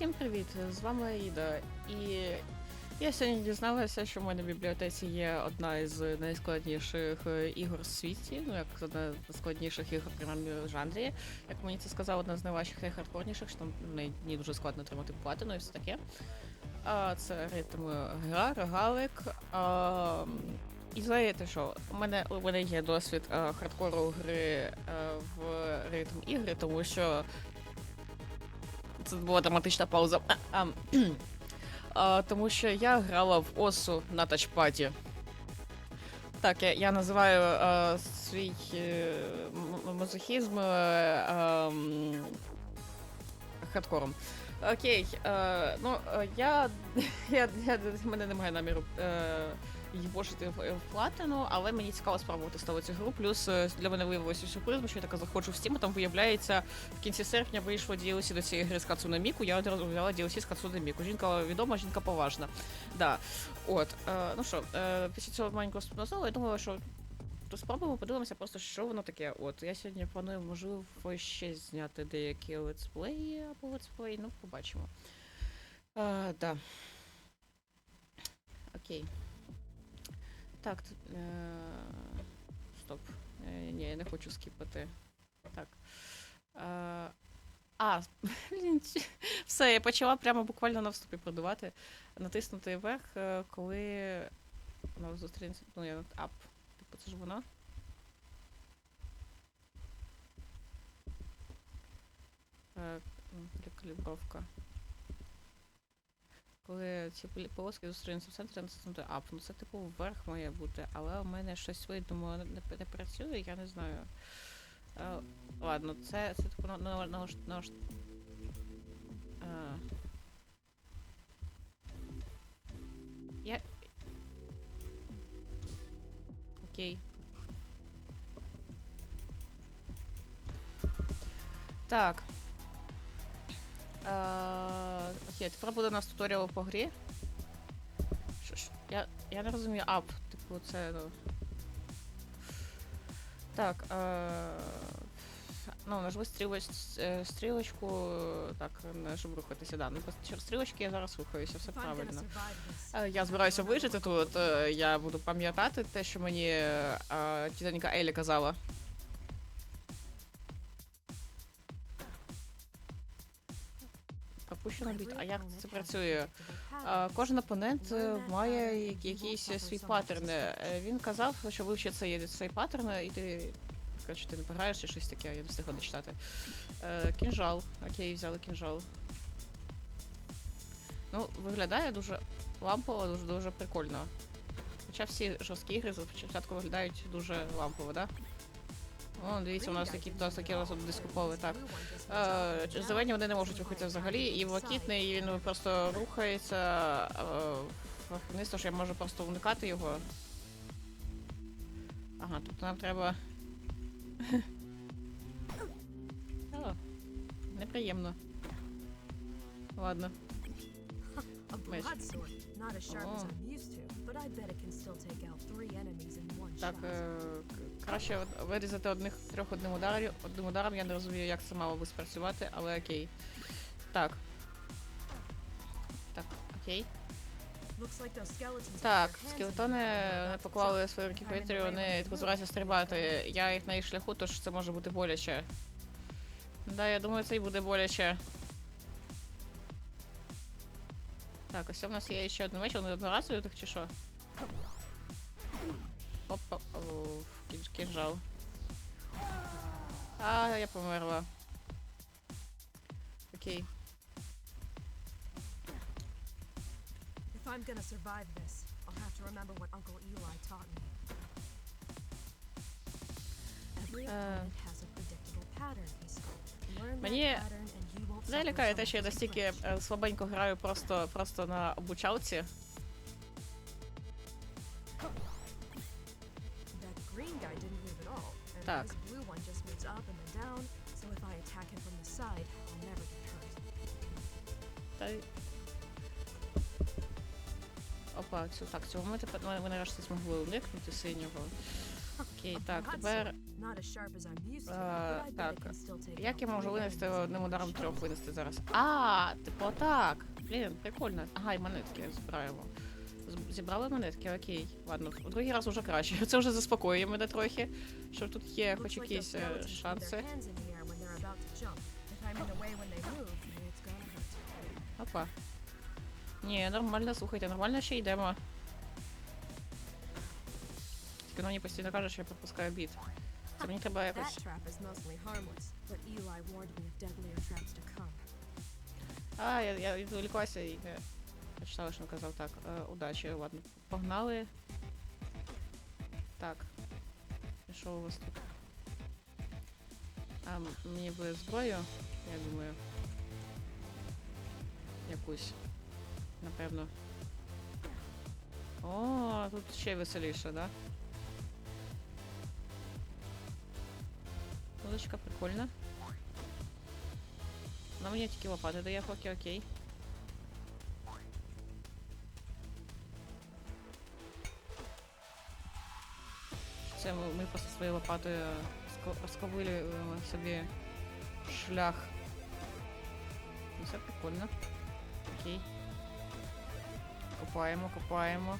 Всім привіт! З вами Іда. І я сьогодні дізналася, що в мене в бібліотеці є одна із найскладніших е, ігор в світі, ну як одна з складніших ігор принаймні в жанрі. Як мені це сказав, одна з найважчих найхардкорніших, що там не дуже складно отримати платину і все таке. А, це ритм гра, рогалик. А, і знаєте що? У мене у мене є досвід а, хардкору гри е, в ритм ігри, тому що це була драматична пауза. А, а, тому що я грала в осу на тачпаді. Так, я, я називаю а, свій е, мазохізм е, а, хардкором. Окей, е, ну я, я, я в мене немає наміру е, їбошити в, в платину, але мені цікаво спробувати ставити цю гру. Плюс е, для мене виявилося сюрпризом, що я така заходжу в Steam, там виявляється, в кінці серпня вийшло DLC до цієї гри з Кацуне Міку, я одразу взяла DLC з Кацуне Міку. Жінка відома, жінка поважна. Да. От, е, ну що, е, після цього маленького спонсору, я думала, що то спробуємо, подивимося просто, що воно таке. От, я сьогодні планую, можливо, ще зняти деякі летсплеї або летсплей, ну, побачимо. Е, да. Окей. Так, тут, е, стоп. Е, ні, я не хочу скіпати. Так. Е, а, все, я почала прямо буквально на вступі продавати. Натиснути вверх, коли воно зустрінеться. Ну, я ап. Типу, це ж м, перекалібровка. Коли ці полоски зустрінуться в центрі, натиснути ап. Ну це типу вверх має бути, але у мене щось видимо не, не, працює, я не знаю. Е, ладно, це, це типу на, на, на, на, Е. Я. Окей. Так. Е, Окей, тепер буде у нас туторіал по грі. Що ж? Я, я не розумію ап. Типу, це. Ну... Так. Е... Ну, нажми е, стрілочку. Так, не, щоб рухатися. Да. Ну, через стрілочки я зараз рухаюся, все правильно. Е, Я збираюся вижити тут. е, Я буду пам'ятати те, що мені тітонька Елі казала. Пропущено біт. А як це працює? Е, Кожен опонент е, має я- якийсь свій паттерн. Е, Він казав, що вивчить цей, цей паттерн, і ти. Коротше, ти не пограєш чи щось таке, я не встигла дочитати. Кінжал. Окей, взяли кінжал. Ну, виглядає дуже лампово, дуже дуже прикольно. Хоча всі жорсткі ігри спочатку виглядають дуже лампово, да? О, дивіться, у нас такі, у нас такі дископові, так. Е, зелені вони не можуть рухатися взагалі, і блакитний він просто рухається е, вниз, тож я можу просто уникати його. Ага, тут нам треба. О, неприємно. Ладно. A е, к- краще вирізати одних трьох одним ударом. Одним ударом я не розумію, як це мало би спрацювати, але окей. Так. Так, окей. Так, скелетони the поклали свої руки повітря, вони збираються стрибати. Я їх на їх шляху, тож це може бути боляче. Да, я думаю, це і буде боляче. Так, ось у нас є ще один меч, вони одноразові так чи що? Опа, о, кін- кінжал. А, я померла. Окей. If I'm gonna survive this, I'll have to remember what Uncle Eli taught me. Every Uh. opponent has a predictable pattern, he said. Learn that Мені pattern and you won't Не suffer лякає so те, що я настільки е, слабенько граю просто, просто на обучалці. Hurt. Та... й- Опа, цю, так, цього ми тепер ми, ми нарешті змогли уникнути синього. Окей, так, тепер так. Як я можу винести одним ударом трьох винести зараз? А, типу так. Блін, прикольно. Ага, і монетки збираємо. Зібрали монетки, окей. Ладно, в другий раз уже краще. Це вже заспокоює мене трохи. Що тут є хоч якісь е, шанси. Опа. Ні, нормально, слухайте, нормально ще йдемо. Тільки мені постійно каже, що я пропускаю біт. Це мені треба якось. А, я, я відволіклася і не почитала, що він казав. Так, е, удачі, ладно. Погнали. Так. І що у вас тут? А, мені би зброю, я думаю. Якусь. Напевно. О, тут ще веселіше, да? Вуличка прикольна. На мені тільки лопати дає, поки окей. Це ми, просто своєю лопатою ско- розковилюємо собі шлях. Ну, Це прикольно. Окей. Копаємо, копаємо.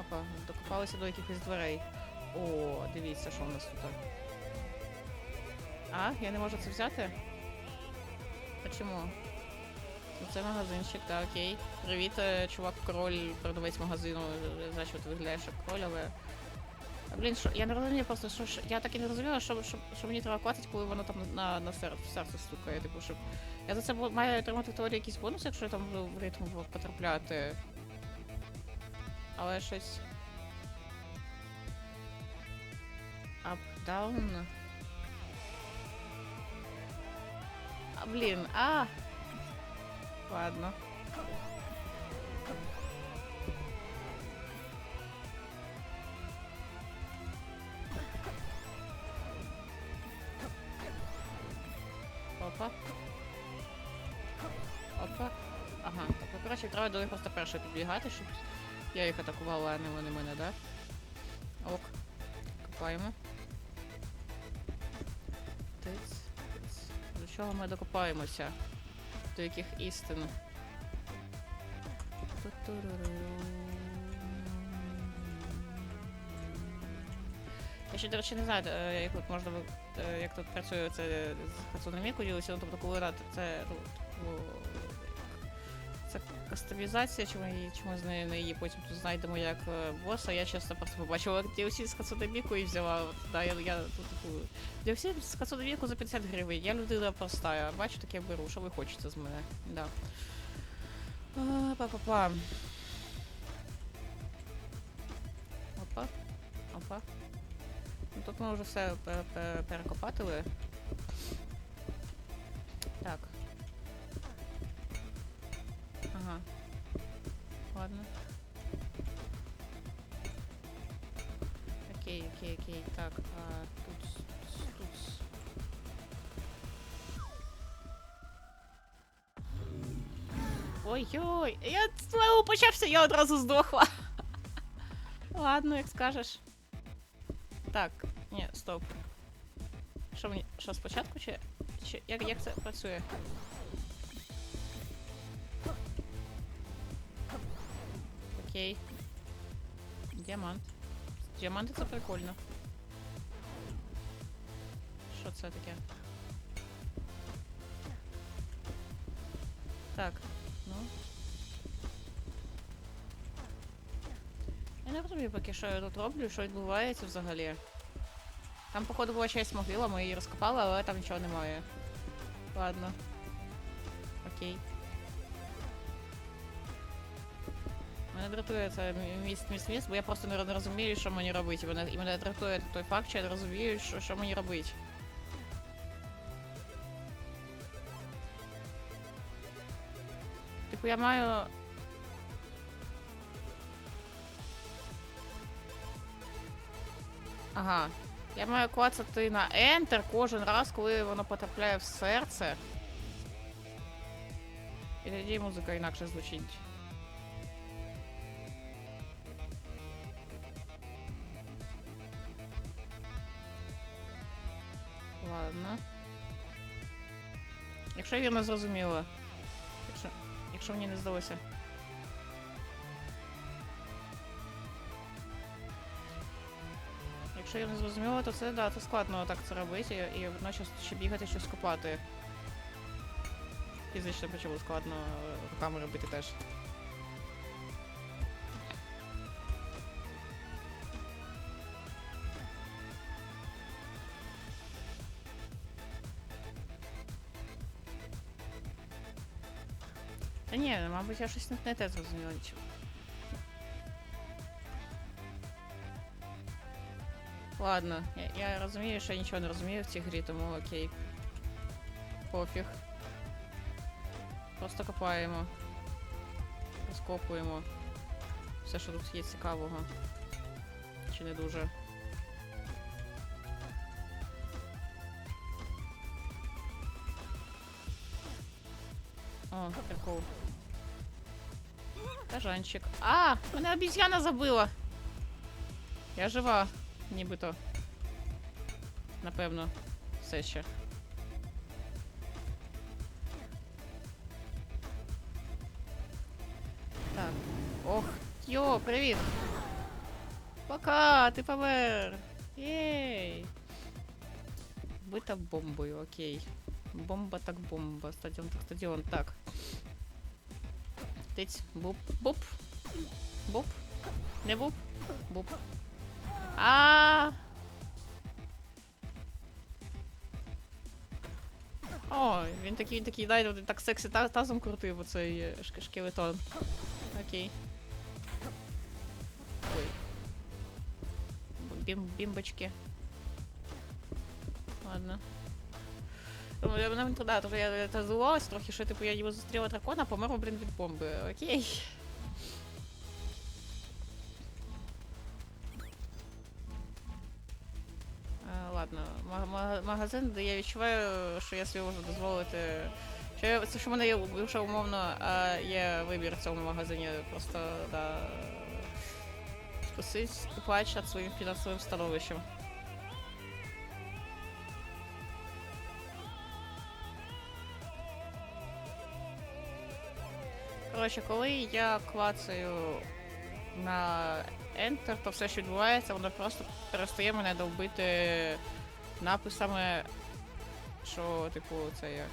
Опа, докопалися до якихось дверей. О, дивіться, що у нас тут. А, я не можу це взяти? Почему? Ну, це магазинчик, так, окей. Привіт, е, чувак, король, продавець магазину. Е, За що ти виглядаєш як король, але. Блін, що, я не розумію просто, що, ж- я так і не розуміла, що, що, що мені треба платити, коли воно там на, на сер, в серце стукає. Типу, щоб... Я за це маю отримати в теорії якісь бонуси, якщо я там буду в ритм потрапляти. Але щось. Up, down. А, блін, а. Ладно. Опа. Опа. Ага. Ну, коротше, треба до них просто перше підбігати, щоб я їх атакувала, а не вони мене, да? Ок. Копаємо. Тиць. До чого ми докопаємося? До яких істин? Я ще, до речі, не знаю, е, як тут можна е, як тут працює це з ну тобто коли рад це ну, типу, кастомізація, чи ми чи ми з нею не її потім тут знайдемо як е, боса. Я чесно просто побачила DLC з Хацуноміку і взяла. Да, я, я тут таку DLC з Хацуноміку за 50 гривень. Я людина проста, я бачу, таке беру, що ви хочете з мене. Да. Па-па-па. Опа. Опа. Ну, тут ми вже все пе- пе- перекопатили. Ладно. Окей, окей, окей. Так, а тут, тут. Ой-ой, я знову почався, я одразу здохла. Ладно, як скажеш. Так, ні, стоп. Що мені. Що спочатку чи. чи як, як це працює? Окей. Діамант. Діаманти це прикольно. Що це таке? Так, ну. Я не розумію поки що я тут роблю, що відбувається взагалі. Там, походу, була часть могила, ми її розкопали, але там нічого немає. Ладно. Окей. Дратує це міст міст бо я просто не, розумію, що мені робити. Мене, і мене дратує той факт, що я не розумію, що, що мені робити. Типу я маю. Ага. Я маю клацати на Enter кожен раз, коли воно потрапляє в серце. І тоді музика інакше звучить. Ладно. Якщо я вірно зрозуміла. Якщо, якщо мені не здалося. Якщо я не зрозуміла, то це да, це складно так це робити і, і водночас ще бігати, щось копати. Фізично почало складно е, руками робити теж. Мабуть, я щось не, те зрозуміла. Ладно, я, я розумію, що я нічого не розумію в цій грі, тому окей. Пофіг. Просто копаємо. Розкопуємо. Все, що тут є цікавого. Чи не дуже. О, прикол. Кажанчик. А! Мене обіз'яна забила! Я жива, нібито. Напевно, все ще. Так. Ох, йо, привіт! Пока, ти помер! Єй! Бита бомбою, окей. Бомба так бомба. Стадіон так стадіон. Так. Тиць. Буп. Буп. Буп. Не буп. Буп. А. О, він такий, такий, дай, так сексі тазом крутив оцей е, шк- шкелетон. Окей. Ой. Бім, бімбочки. Ладно. Мене да, тому я та трохи, що типу я його зустріла дракона, помер, блін, від бомби. Окей. А, ладно, ма- ма- магазин, де я відчуваю, що я собі можу дозволити. Що я, що в мене є вже умовно а, є вибір в цьому магазині. Просто да. Спасись, плач над своїм фінансовим становищем. Коротше, коли я клацаю на Enter, то все, що відбувається, воно просто перестає мене довбити написами, що, типу, це як.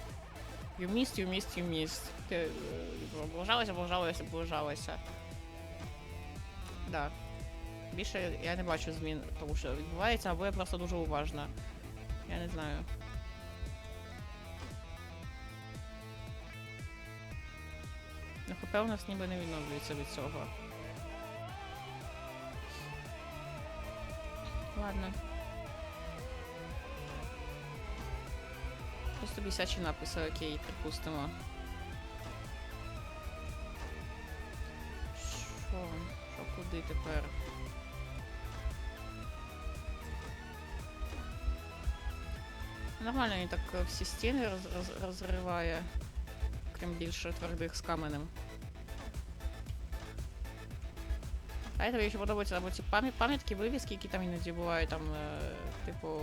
Missed, you missed. Ти е, облажалася, облажалася, облажалася. Да. Більше я не бачу змін, тому що відбувається, або я просто дуже уважна. Я не знаю. Ну, ХП у нас ніби не відновлюється від цього. Ладно. Просто бісячі написи, окей, припустимо. Що? Що куди тепер? Нормально він так е, всі стіни роз, роз, розриває, крім більше твердих з каменем. А это мені ще подобається або ці пам'ят- пам'ятки, вивіски, які там іноді бувають, там, е, типу,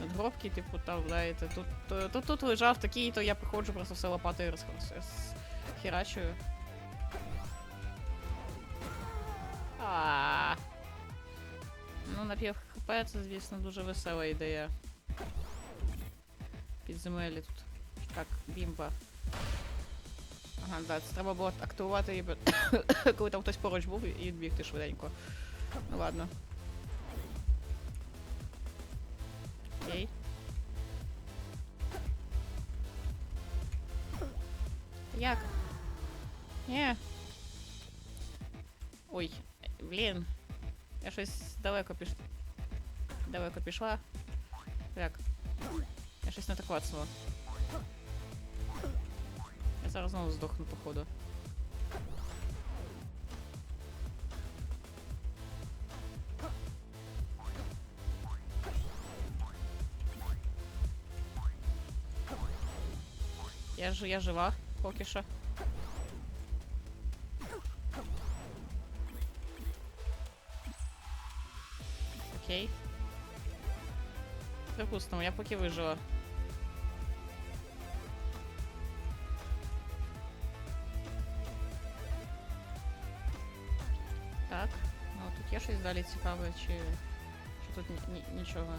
надгробки, типу, там, знаєте, тут, тут, тут, тут лежав такий, то я приходжу просто все лопатою роз, роз, херачую. А. Ну, на пів хп це, звісно, дуже весела ідея. Підземелі тут. Так, бімба. Ага, да, це треба було активувати її, коли там хтось поруч був і відбігти швиденько. Ну ладно. Окей. Як? Ні. Ой, блін. Я щось далеко піш... Далеко пішла. Як? Я щось не так клацнула. Зараз знову здохну, походу. Я ж я жива поки що. Окей. припустимо, я поки вижила. Є щось далі цікаве, чи, чи тут ні, ні- нічого.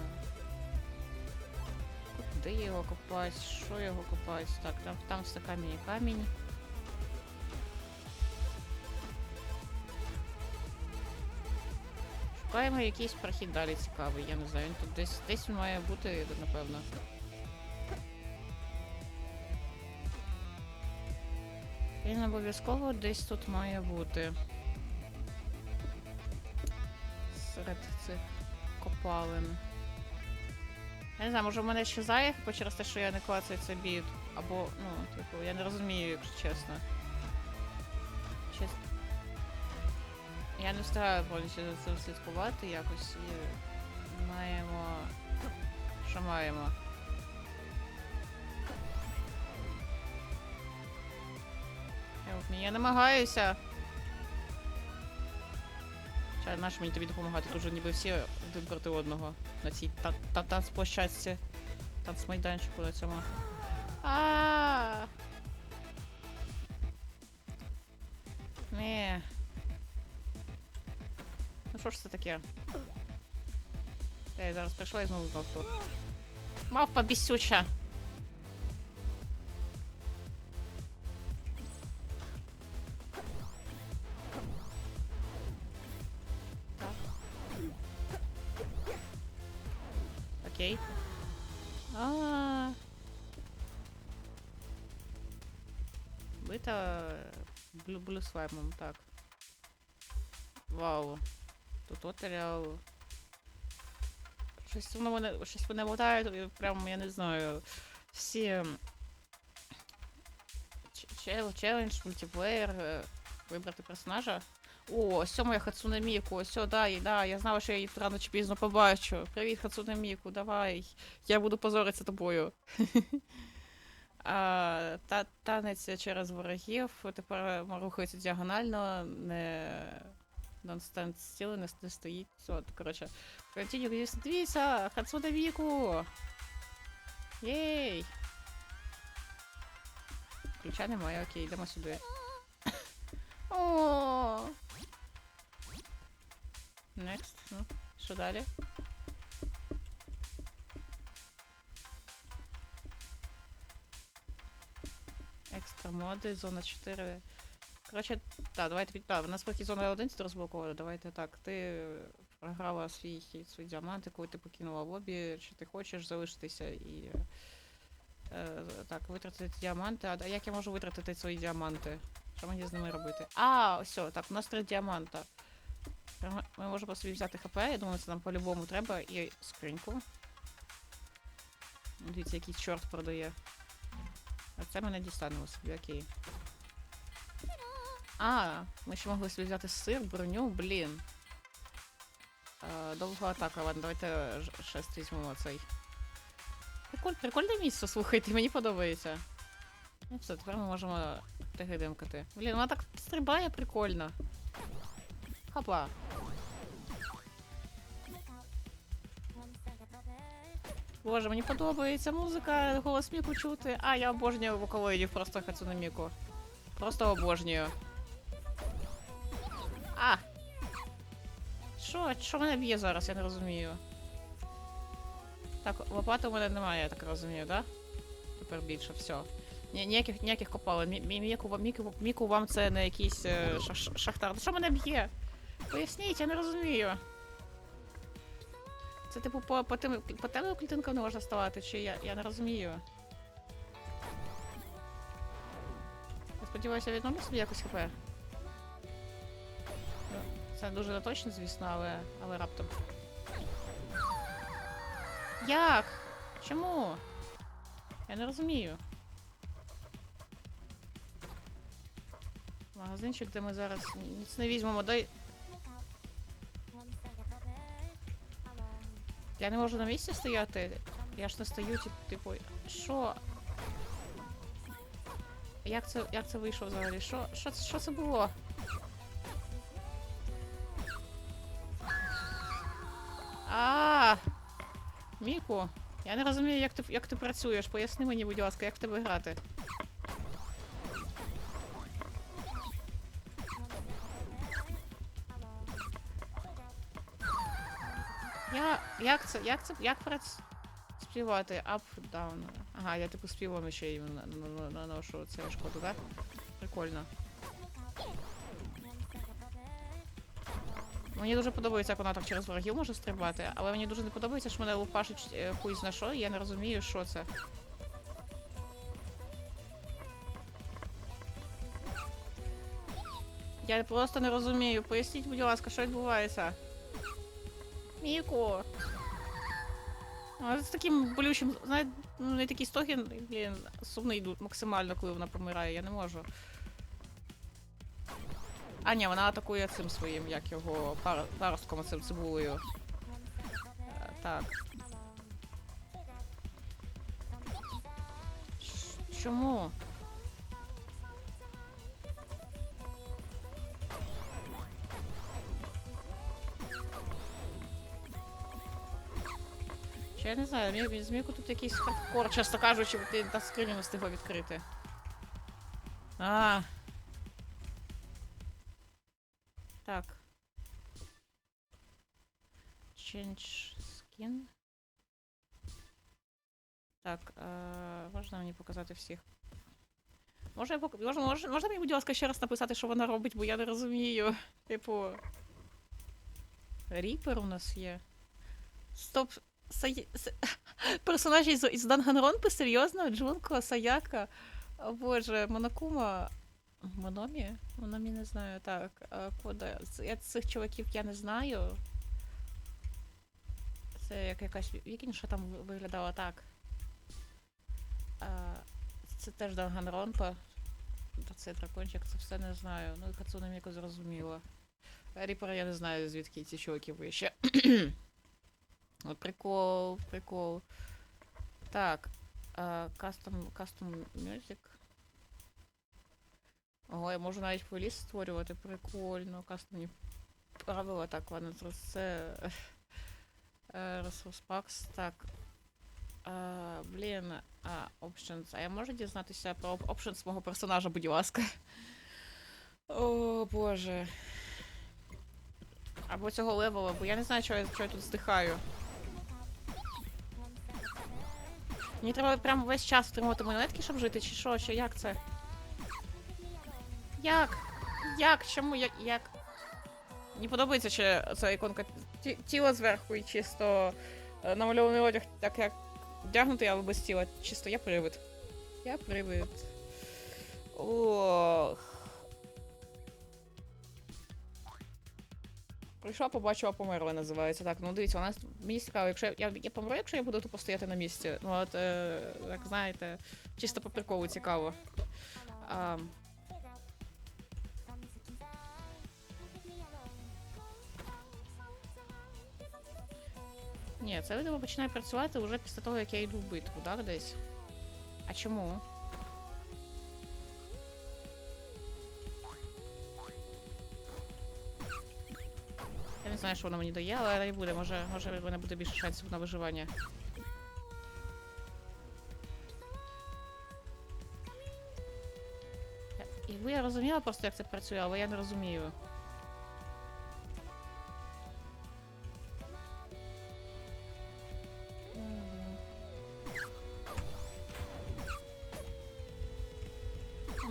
Де його копать? Що його копать? Так, там, там все камінь і камінь. Шукаємо якийсь прохід далі цікавий, я не знаю. Він тут десь десь має бути, напевно. Він обов'язково десь тут має бути. Серед копалин. Я не знаю, може в мене щезає бо через те, що я не клацаю цей біт. Або, ну, типу, я не розумію, якщо чесно. Чес... Я не встигаю повністю за цим слідкувати якось і маємо. Що маємо? Я намагаюся. Чай, наш мені тобі допомагати, тут вже ніби всі один проти одного на цій та- та- танцплощадці, танцмайданчику на цьому. А. Не. Ну що ж це таке? Я зараз прийшла і знову знов тут. Мавпа бісюча. Блю блю слаймом, так. Вау. Тут матеріал. Щось воно мене щось мене мотає, прям я не знаю. Всі. чел- Челендж, мультиплеєр, е, вибрати персонажа. О, ось моя Хацуне Міку, ось, да, і- да, я знала, що я її рано чи пізно побачу. Привіт, Хацуне Міку, давай. Я буду позоритися тобою. А, та, танець через ворогів тепер рухається діагонально, не non-stand still, не, не стоїть. От, коротше. Continue, дивіться, дивіться, Хацуне Міку! Єй! Ключа немає, окей, йдемо сюди. О. Next. Ну, що далі? Моди, зона 4. Коротше, так, давайте у нас поки зона 1 розблокована, давайте так. Ти програла свій, свій діамант, коли ти покинула лобі, чи ти хочеш залишитися і. Е, так, витратити діаманти. А як я можу витратити свої діаманти? Що мені з ними робити? А, все, так, у нас три діаманта. Ми- можемо собі взяти ХП, я думаю, це нам по-любому треба. І скриньку. Дивіться, який чорт продає. Це ми не дістанемо собі, окей. А, ми ще могли собі взяти сир, броню, блін. Е, довга атака, ладно, давайте шест візьмемо цей. Приколь, прикольне місце, слухайте, мені подобається. Ну все, тепер ми можемо тигидимкати. Блін, вона так стрибає прикольно. Хопа. Боже, мені подобається музика, голос Міку чути. А, я обожнюю вокалоїдів, просто хочу на Міку. Просто обожнюю. А! Що? Що мене б'є зараз, я не розумію. Так, лопати у мене немає, я так розумію, да? Тепер більше, все. Ні, ніяких, ніяких мі- Міку, міку, міку вам це не якийсь е, шахтар. Що мене б'є? Поясніть, я не розумію. Це типу по, по, тим, по темним клітинкам не можна ставати, чи я, я не розумію. Я сподіваюся, я відновлю собі якось хп. Це дуже не точно, звісно, але, але раптом. Як? Чому? Я не розумію. Магазинчик, де ми зараз ніц не візьмемо, дай. Я не можу на місці стояти. Я ж не стою, типу, що? Як це, як це вийшло взагалі? Що, що, що це було? А! Міку, Я не розумію, як ти, як ти працюєш. Поясни мені, будь ласка, як в тебе грати. Це? Як це? Як співати? Up, down. Ага, я типу співом ще й на- на- на- наношу це шкоду, так? Прикольно. Мені дуже подобається, як вона так через ворогів може стрибати, але мені дуже не подобається, що мене лупашить е, хуй зна що, і я не розумію, що це. Я просто не розумію. Поясніть, будь ласка, що відбувається. Міко. З таким болючим, знаєте, ну не такий стогін, блін, сумний йдуть максимально, коли вона помирає, я не можу. А, ні, вона атакує цим своїм, як його пар, паростком цим цибулею. Е, Так. Чому? Чи я не знаю, мені змійку тут якийсь хардкор, чесно кажучи, ти та скриню не встигла відкрити. А. Так. Change skin. Так, е, можна мені показати всіх. Пок... можна, можна, можна мені, будь ласка, ще раз написати, що вона робить, бо я не розумію. Типу. Ріпер у нас є. Стоп. Сай... С... Персонажі із, із Данганронпи? Серйозно? Джунко, Саяка. О боже, Монокума. Мономі? Мономі не знаю, так. А, куди? Я цих чуваків я не знаю. Це як якась вікінша там виглядала так. А, це теж Данганронпа. Це дракончик, це все не знаю. Ну і Хацуне Міко зрозуміло. Ріпера я не знаю, звідки ці чуваки вище. От Прикол, прикол. Так. Кастом, кастом Music. Ого, я можу навіть плейліст створювати. Прикольно. Кастомні правила. Так, ладно, це е, Resource. Так. А, блін. А, options. А я можу дізнатися про options мого персонажа, будь ласка. О, боже. Або цього левела, бо я не знаю, що я, що я тут здихаю. Мені треба прямо весь час отримувати монетки, щоб жити, чи що, чи як це? Як? Як? Чому? Як? як? Мені подобається ще ця іконка ті- тіла зверху і чисто е, намальований одяг, так як вдягнутий, але без тіла. Чисто я привид. Я привид. Ох. Прийшла, побачила, померла, називається. Так, ну дивіться, нас мені цікаво, якщо я, я помру, якщо я буду тупо стояти на місці. Ну от, е, як знаєте, чисто по приколу цікаво. А, ні, це видимо починає працювати вже після того, як я йду в битву, так, десь? А чому? Знаю, що воно мені дає, але не буде. Може, може в мене буде більше шансів на виживання. Якби я розуміла просто, як це працює, але я не розумію.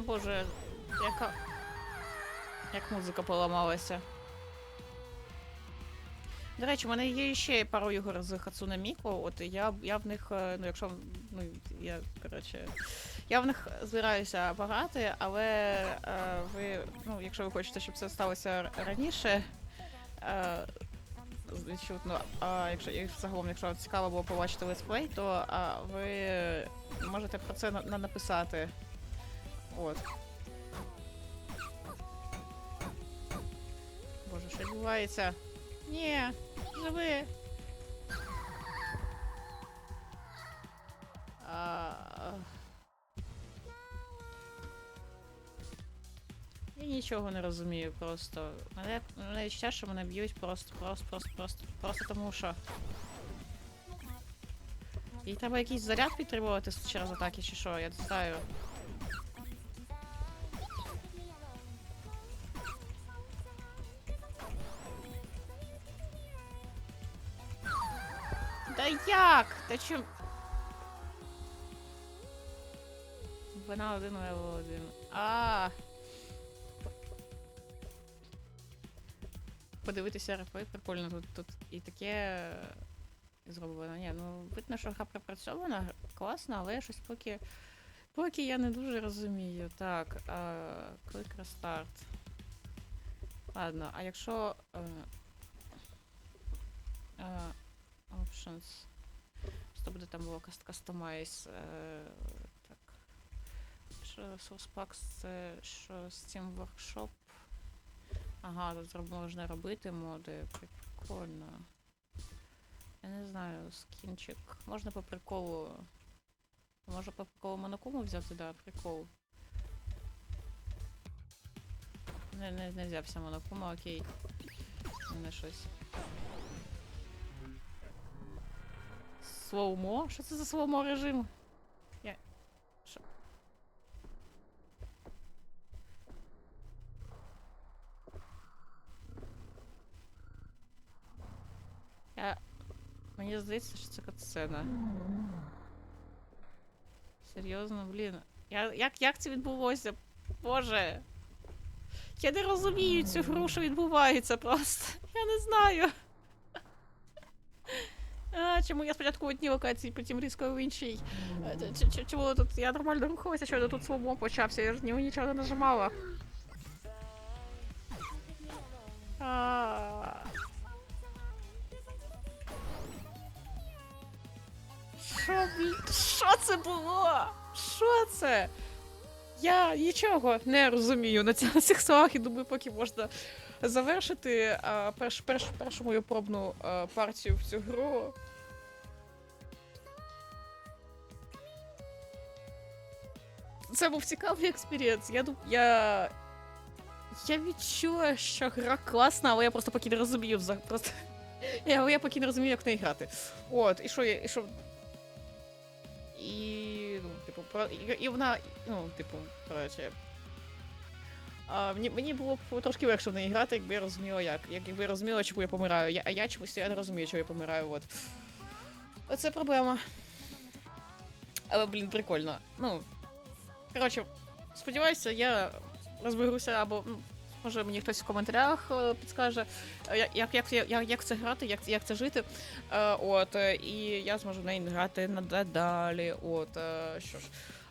Боже, яка. Як музика поламалася. До речі, у мене є ще пару ігор з Хацуне Міко. От я, я в них, е, ну якщо ну я коротше, я в них збираюся пограти, але е, ви, ну, якщо ви хочете, щоб це сталося раніше, е, відчутно, а якщо загалом, якщо цікаво було побачити летсплей, то а, ви можете про це на, на- написати. От. Боже, що відбувається? Ні, живи. Я нічого не розумію просто. Мене, мене відчуття, мене б'ють просто, просто, просто, просто, просто тому що. Їй треба якийсь заряд підтримувати через атаки, чи що, я не знаю. Як? Та чим? Вона один левел один. А. Подивитися РФ прикольно тут, тут і таке зроблено. Ні, ну видно, що гра пропрацьована, класно, але щось поки. Поки я не дуже розумію. Так, а, Click Restart. Ладно, а якщо. е, е, Options. Що буде там було каст- Customize. е, Так. Що Source Packs, це що Steam Workshop. Ага, тут можна робити моди. Прикольно. Я не знаю, скінчик. Можна по приколу. Може по приколу монокому взяти, да, прикол. Не, не, не взявся монокума, окей. Не щось. Слоумо? Що це за слоумо режим? Я. Що? Я. Мені здається, що це катсцена. Серйозно, блін. Я, як, як це відбулося? Боже. Я не розумію цю гру, що відбувається просто. Я не знаю. Чому я спочатку в одній локації, потім різко в іншій. Е, Чому тут я нормально рухалася, що тут слабо почався, я ж ні- нічого не нажимала. Що, що це було? Що це? Я нічого не розумію на цих словах і думаю, поки можна завершити а, перш, перш, першу мою пробну а, партію в цю гру. Це був цікавий експерієнс. Я дум... я. Я відчула, що гра класна, але я просто поки не розумію. Просто. Я, я поки не розумію, як в неї грати. От, і що я. І що... І. Ну, типу, про... і, і вона. Ну, типу, коротше. А, мені, мені було б трошки легше в неї грати, якби я розуміла як. Як, якби я розуміла, чому я помираю. Я, а я чомусь я не розумію, чому я помираю. От. Оце проблема. Але, блін, прикольно. Ну. Коротше, сподіваюся, я розберуся або. ну, Може мені хтось в коментарях е, підскаже, е, як, як, як, як, це грати, як, як це жити. Е, от, і я зможу в неї грати надалі. От, що ж.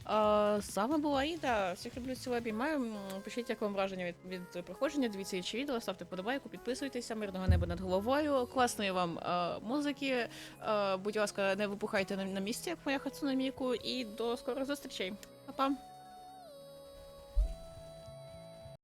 Е, вами була Іда. Всіх люблю ціла обіймаю. Пишіть, як вам враження від, від проходження. Дивіться інші відео, ставте подобайку, підписуйтеся, мирного неба над головою. Класної вам а, музики. А, будь ласка, не випухайте на, на місці, як моя хацунаміку. І до скорих зустрічей. Па-па!